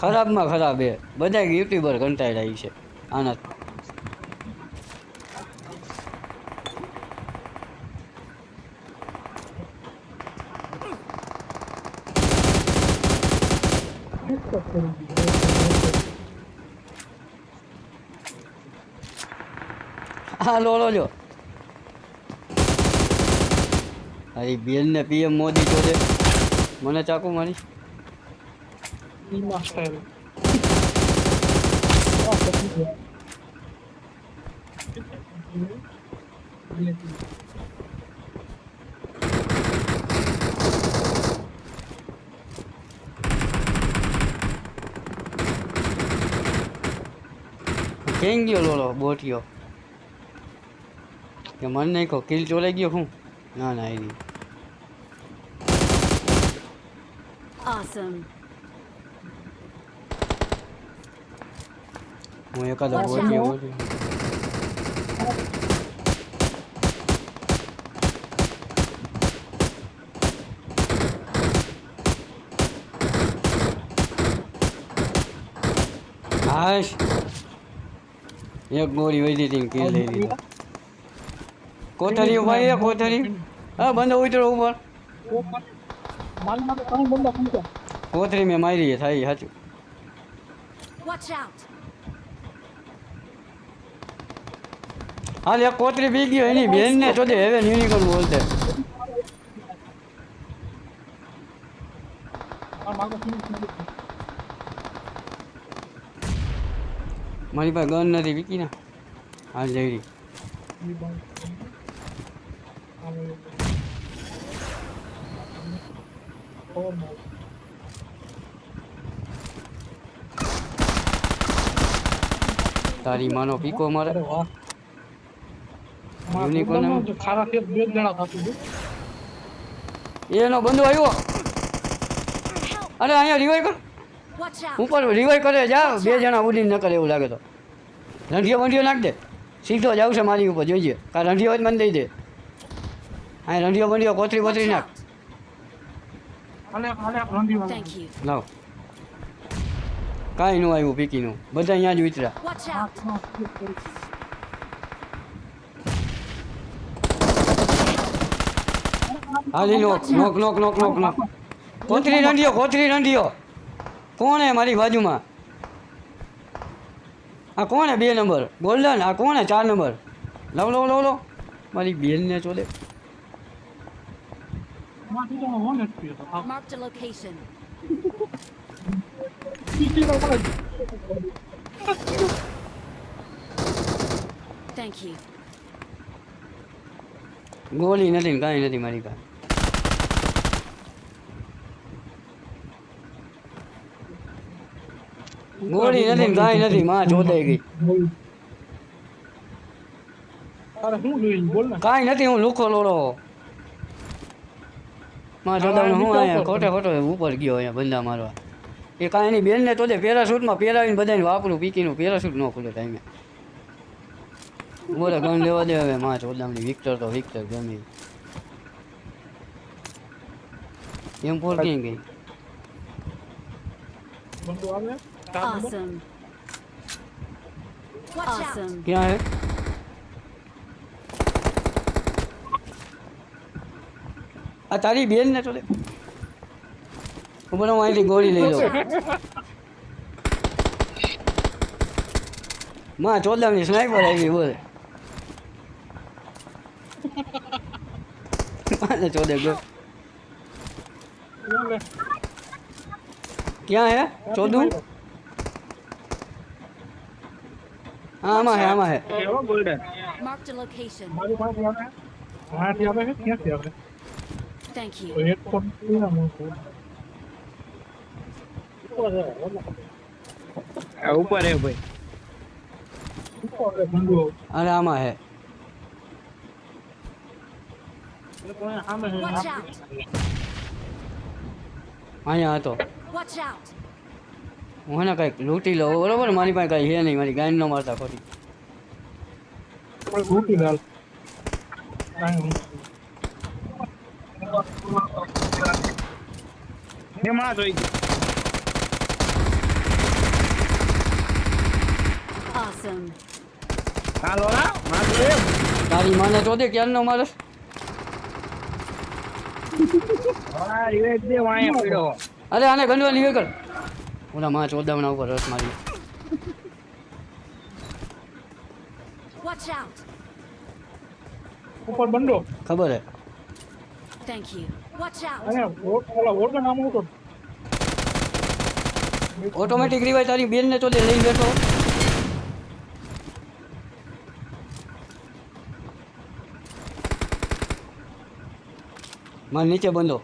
ખરાબમાં ખરાબ એ. બધા યુટ્યુબર કંટાળી રહી છે. આના. હા લો લો લો. અરે બેન ને પીએમ મોદી જોડે. મને ચાકુ મારી. ઈમા સ્ટાઈલ આ પતી ગયા. કેમ ગયો લોલો બોટિયો કે મને નહીં કહો કિલ ચોલાઈ ગયો હું ના ના એ નહીં Awesome. હું એકાદો Watch બોટિયો out. બોલ્યો. હાશ એક ગોળી વધી હતી કિલ લઈ લીધો કોથળી ભાઈ એ કોથળી હા બંધ ઉતરો ઉપર મારી માટે ત્રણ બંદા પૂછ્યા કોથળી મેં મારી છે થાય સાચું Watch out. હાલ એક કોતરી બી ગયો એની બેન ને ચોદે હવે યુનિકોર્ન બોલતે. મારી પાસે ગન નથી વિકી ના. હાલ જઈ રહી. તારી માનો પીકો મારે. વાહ. ખારા બે જણા થતું એનો બંદો આવ્યો. અરે અહીંયા રિવાઈ કર. ઉપર રિવાઈ કરે જા બે જણા ઉડીને ન કરે એવું લાગે તો. રંઢિયો બંઢિયો નાખ દે. સીધો જ આવશે મારી ઉપર જોઈજે કાં રંઢિયો જ મને દઈ દે. હા રંઢિયો બંઢિયો કોથરી કોથરી નાખ. લાવ. કાંઈ નું આવ્યું પીકીનું. બધા અહીંયા જ ઉતર્યા Watch આ out. આ સ્કીપ કરી. હાલી લો નોક નોક નોક નોક નોક. કોથરી રંઢિયો કોથરી રંઢિયો. કોણ હે મારી બાજુમાં? આ કોણ હે બે નંબર? ગોલ્ડન? આ કોણ હે ચાર નંબર? લવ લવ લવ લો મારી બેનને ચોલે. Marked a location. Thank you. ગોળી નથી કાંઈ નથી મારી પાસે. ગોળી નથી ને કાંઈ નથી માં જોતાઈ ગઈ બોલ. શું જોઈએ બોલ ને. કાંઈ નથી હું લુખો લોડો માં જોતા હું અહીંયા ખોટે ખોટો ઉપર ગયો અહીંયા બંદા મારવા. એ કાંઈ એની બેનને તો દે પેરાશૂટમાં પહેરાવીને બધાને વાપરું પીકીનું પેરાશૂટ ન ખુલે ટાઈમે બોલે ગણ લેવા દે હવે માં ચોદામની વિક્ટર તો વિક્ટર ગમે. એમ ફોર ક્યાં ગઈ? બંદો આવે. Awesome. Watch awesome. ક્યાં હે આ તારી બેન ને તો હું અહીંથી ગોળી લઈ લઉં માં ચોદામની સ્નાઈપર આવી બોલે માને ચોદે ગયો ક્યાં હે ચોદું હા આમાં હે આમાં હે કેવો golden? Marked a location. મારી પાસે આવે આવે છે ક્યાંથી આવે તો you. headphone કેવા મૂકું? ઉપર છે, આ ઉપર હે ભાઈ. અરે આમાં હે. અહીંયા હતો Watch out. હું ને કંઈક લૂંટી લઉં બરોબર? મારી પાસે કંઈ છે નહીં મારી ગાંડ ન મારતા ખોટી. લૂંટી લાલ માને તો ક્યારનો મારે? અરે આને ગંડવા લીવે ઓલા માં ચોદામણા ઉપર રસ મારી Watch out. ઉપર બંડો ખબર હે Thank you. Watch out. અને વો- ઓલા વોટર નામ હતો ઓટોમેટિક રિવાય તારી બેન ને ચોદે લઈને બેઠો માર નીચે બંધો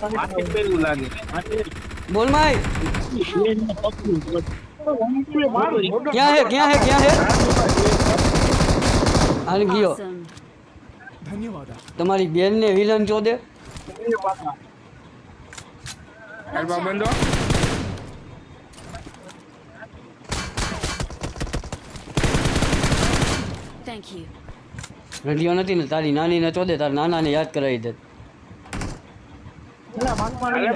માથે પેલું લાગે માથે બોલ માય મારું ક્યાં હે ક્યાં હે ક્યાં હે હાલ ગયો Awesome. તમારી બેન ને વિલન ચોદે હાલવા બંધો Thank you. રંડિયો નથી ને તારી નાની ને ચોદે તાર નાના ને યાદ કરાવી દે હાલે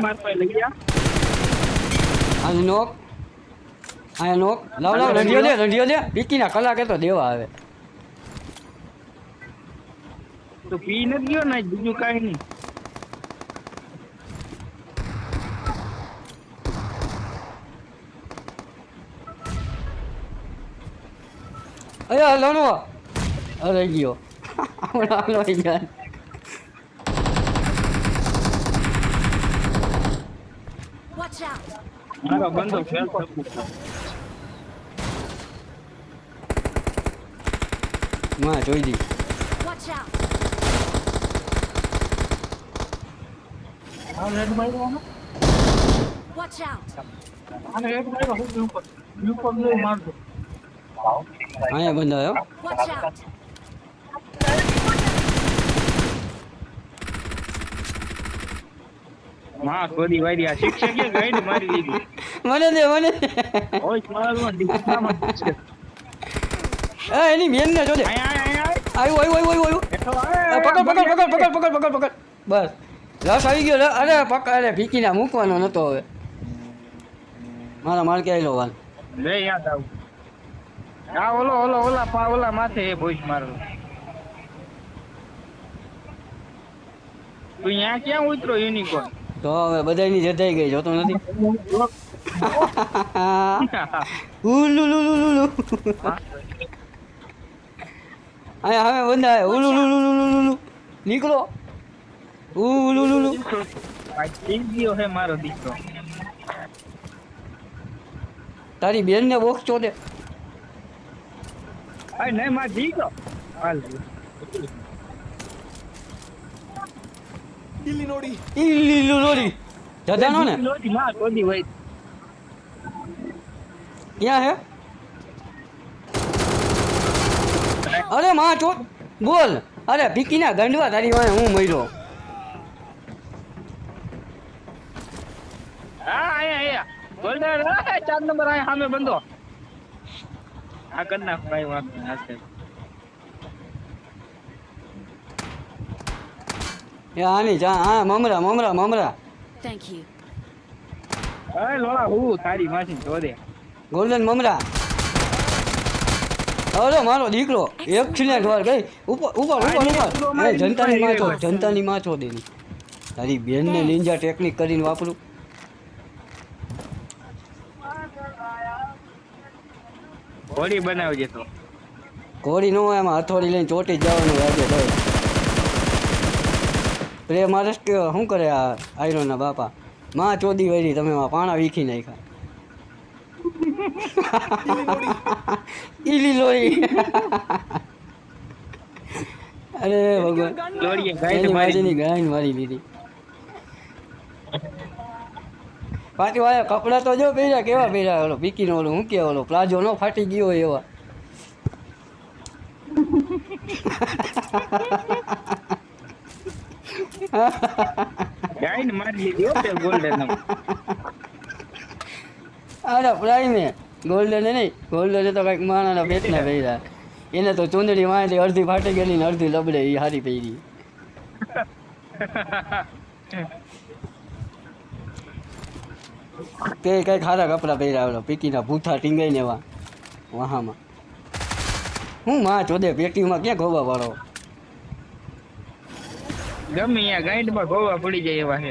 આજ નોક. આયા નોક. લાવ લાવ રંડિયો લે રંડિયો લે. વિકીના કલાક તો દેવા આવે. તો પી નથી ગયો ને બીજું કાંઈ નહીં. અરે લણવો અરે ગયો. હમણાં લઈ ગયા Watch out. મારો બંધો ફેલ થતું માં જોઈ દી Watch out. આને હેડ માર્યો આને. Watch out. આને હેડ માર્યો હું બી ઉપર બી ઉપર લઈ મારજો અહીંયા બંધાયો Watch out. માં ખોદી વારી આ શિક્ષકે ગાઈડ મારી દીધી. મને દે મને ઓય મારો દીકરામાં છે? એ એની બેન ને જોજે. આયો આયો આયો એ પકડ પકડ પકડ પકડ પકડ પકડ પકડ. બસ. રસ આવી ગયો અરે પકડ અરે ભીકી ના મૂકવાનો નતો હવે. મારા માલ કે લો વાલ. લે યાદ આવું. આ ઓલો ઓલો ઓલા પા ઓલા માથે એ ભોઈસ મારો તું અહીંયા ક્યાં ઉતરો યુનિકોર્ન તો હવે બધાની જતાઈ ગઈ, જોતો નથી. હવે બંધા ઉલુ લુ લુ લુ લુ નીકળો. ઉલુ લુ લુ ગયો હે મારો તારી બેન ને બોક્સ ચોદે નહીં, માર દીકરો હાલ. ઈ લુ લોડી ને? માં કોદી હોય. ક્યાં હે? અરે માં ચો બોલ. અરે ભીકીના ગંડવા તારી વાય હું મર્યો. હા આયા આયા. ગોલ્ડન ચાર નંબર આયા સામે બંધો. આ કરના ભાઈ વાત નહીં, એ આની જા હા મમરા મમરા મમરા. Thank you. અરે લોલા હું તારી માસી જોદે ગોલ્ડન મમરા. અરે મારો દીકરો એક્સિડન્ટ વાર ગઈ ઉપર ઉપર ઉપર ઉપર. એ જનતાની માં છો. જનતાની માં છો દેની. તારી બેનને નિંજા ટેકનિક કરીને વાપરું. ઘોડી બનાવજે તો. ઘોડી ન હોય એમાં હથોડી લઈને ચોટી જવાનું લાગે તો પ્રેમ મારે શું કરે આ આયરોના બાપા? માં ચોદી વળી તમે માં પાણા વીખી નાખ્યા. ઈલી લોહી. અરે ભગવાન. માજીની ગાયન મારી લીધી. પાછું આયા કપડાં તો જો પહેર્યા કેવા પહેર્યા ઓલો પીકીનો ઓલો હું કે ઓલો પ્લાઝો નો ફાટી ગયો એવા. ગાઈડ મારી લીધી તે ગોલ્ડન અરે પ્રાઇમે ગોલ્ડન નહીં ગોલ્ડન તો કંઈક માણાના પેટના પહેર્યા એને તો ચૂંદડી વાંચી અડધી ફાટી ગયેલી ને અડધી લબડે એ હારી પહેરી તે કઈ ખારા કપડા પહેર્યા આવેલો પીકીના ભૂથા ટીંગાઈને એવા વહામાં. હું માં ચોદે પેટીમાં ક્યાં ગોવા વાળો? ગમે અહીંયા ગાઈડમાં ગોવા પડી જાય એવા છે.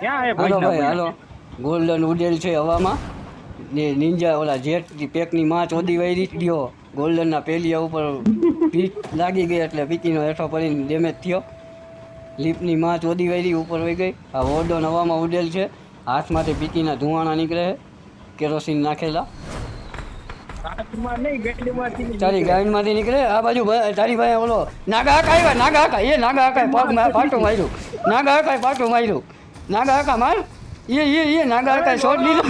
ક્યાં હે હાલો ભાઈ હાલો. ગોલ્ડન ઉડેલ છે હવામાં. ને નિંજા ઓલા જેટ પેકની માં ચોદી વૈરી ગયો. ગોલ્ડનના પેલિયા ઉપર પીક લાગી ગઈ એટલે પીકીનો હેઠો પડીને ડેમેજ થયો. લીપની માં ચોદી વૈરી ઉપર વહી ગઈ. આ ઓરડો હવામાં ઉડેલ છે. હાથમાંથી પીકીના ધુવાણા નીકળે કેરોસીન નાખેલા. તારી ગાયનમાંથી નીકળે? આ બાજુ તારી ભાઈ ઓલો નાગા હાકા આવ્યા નાગા હાકા એ નાગા હાકા પગ પાટું માર્યું. નાગા હાકા પાટું માર્યું. નાગા હાકા માર. એ એ એ નાગા હાકા શોટ લીધો.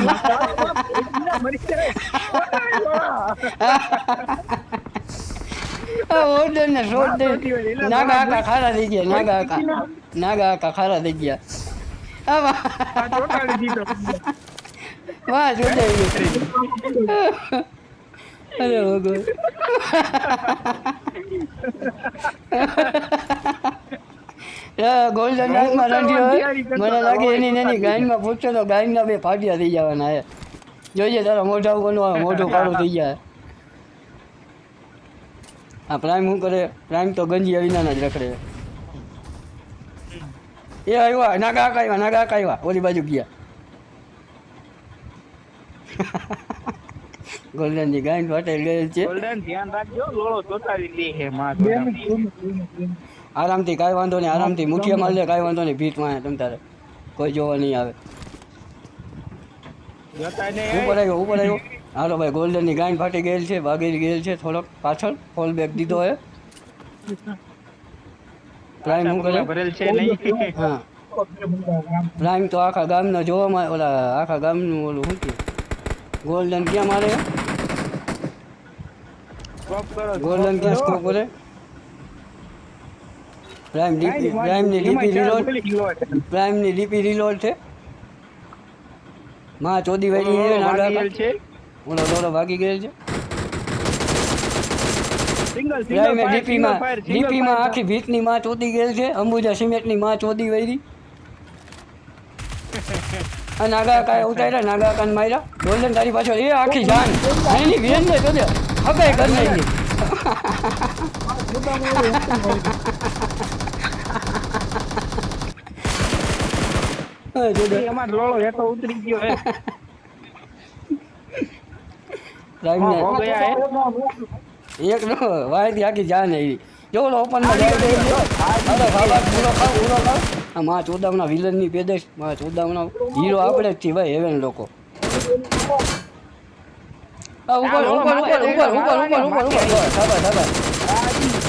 ઓર્ડર ને શોટ દે. નાગા હાકા ખારા થઈ ગયા નાગા હાકા નાગા હાકા ખારા થઈ ગયા. વાહ આ અરે ભગવાન. ગોલ્ડન ડાયમમાં રંધ્યો મને લાગે એની નાની ગાયનમાં પૂછશો તો ગાયના બે ફાટિયા થઈ જવાના હે. જોઈએ તારા મોઢા કોનું મોઢું કાળું થઈ જાય. આ પ્રાઇમ શું કરે? પ્રાઇમ તો ગંજી વિનાના જ રખડે. એ આવ્યા નાગા આવ્યા નાગા આવ્યા ઓલી બાજુ ગયા. ગોલ્ડનની ગાંઠ ફાટે ગયેલ છે. ગોલ્ડન ધ્યાન રાખજો. લોળો ચોટાવી લે હે માં. આરામથી કાંઈ વાંધો નહીં આરામથી મુઠિયા માલ લે કાંઈ વાંધો નહીં ભીતમાં તમ તારે. કોઈ જોવા નહીં આવે. ઉપર આવ્યો ઉપર આવ્યો. હાલો ભાઈ ગોલ્ડનની ગાંઠ ફાટી ગયેલ છે ભાગી ગયેલ છે થોડોક પાછળ. ફોલ બેક દીધો હે. પ્રાઇમ હું કરે ભરેલ છે નહીં. હા. પ્રાઇમ તો આખા ગામનો જોવામાં ઓલા આખા ગામનું ઓલું શું કે ગોલ્ડન ક્યાં મારે? स्कोप करो गोल्डन क्या स्कोप बोले प्राइम डीपी प्राइम ની ડીપી રીલોડ પ્રાઇમ ની ડીપી રીલોડ છે માં ચોદી વાળી છે નાડા છે ઓલો દોડો ભાગી ગયેલ છે સિંગલ સિંગલ ડીપી માં ડીપી માં આખી ભીત ની માં ચોદી ગયેલ છે અંબુજા સિમેન્ટ ની માં ચોદી વાળી નાગા કાય ઉતાર્યા નાગા કાન માર્યા ગોલ્ડન તારી પાછળ એ આખી જાન એની વીરન ને જોજો હગે કરી નાખી ઉતરી ગયો હે. એક નો વાયથી આખી જાન આવી. જો મા ચોદામના વિલનની પેદાશ મા ચોદામના હીરો આપણે જ છીએ ભાઈ હેવેન લોકો. આ ઉપર ઉપર ઉપર ઉપર ઉપર ઉપર ઉપર ઉપર જો, ધાબા ધાબા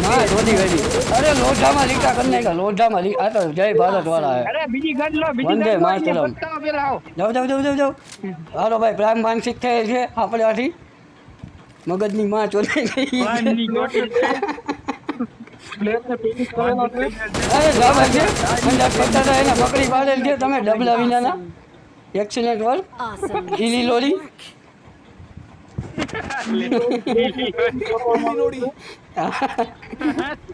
માં જોડી વેડી અરે લોઢામાં લીટા કરી નાખ્યા લોઢામાં લી આ તો જય ભારત વાળા હે અરે બીજી ગાડી લો બીજી વંદે ગાડી લો, માતરમ. અહીંયા બતાવો પેલા આવો જાઓ જાઓ જાઓ જાઓ જાઓ હાલો ભાઈ પ્રાઇમ માનસિક થયેલ છે આપણે આથી મગજની માં ચોરી ગઈ પાનની ચોટી છે. પ્લેટને પેલી કરેલો છે. અરે જબર છે મંડા કરતા હતા એને પકડી પાડેલ છે તમે ડબલા વિનાના એક્સિલેન્ટ વર્ક Awesome. ઈલી લોરી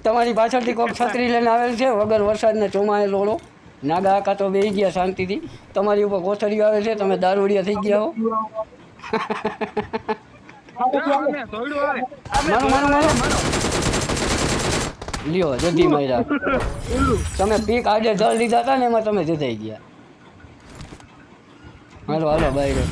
તમારી પાછળથી કોઈક છત્રી લઈને આવેલ છે, વગર વરસાદને ચોમાએ લોળો નાગા આકા તો બેસી ગયા શાંતિથી. તમારી ઉપર કોથળીઓ આવે છે, તમે દારૂડિયા થઈ ગયા હો. મારો મારો તમે પીક આજે જળ લીધા હતા ને, એમાં તમે જતાઈ ગયા. Hello hello bye.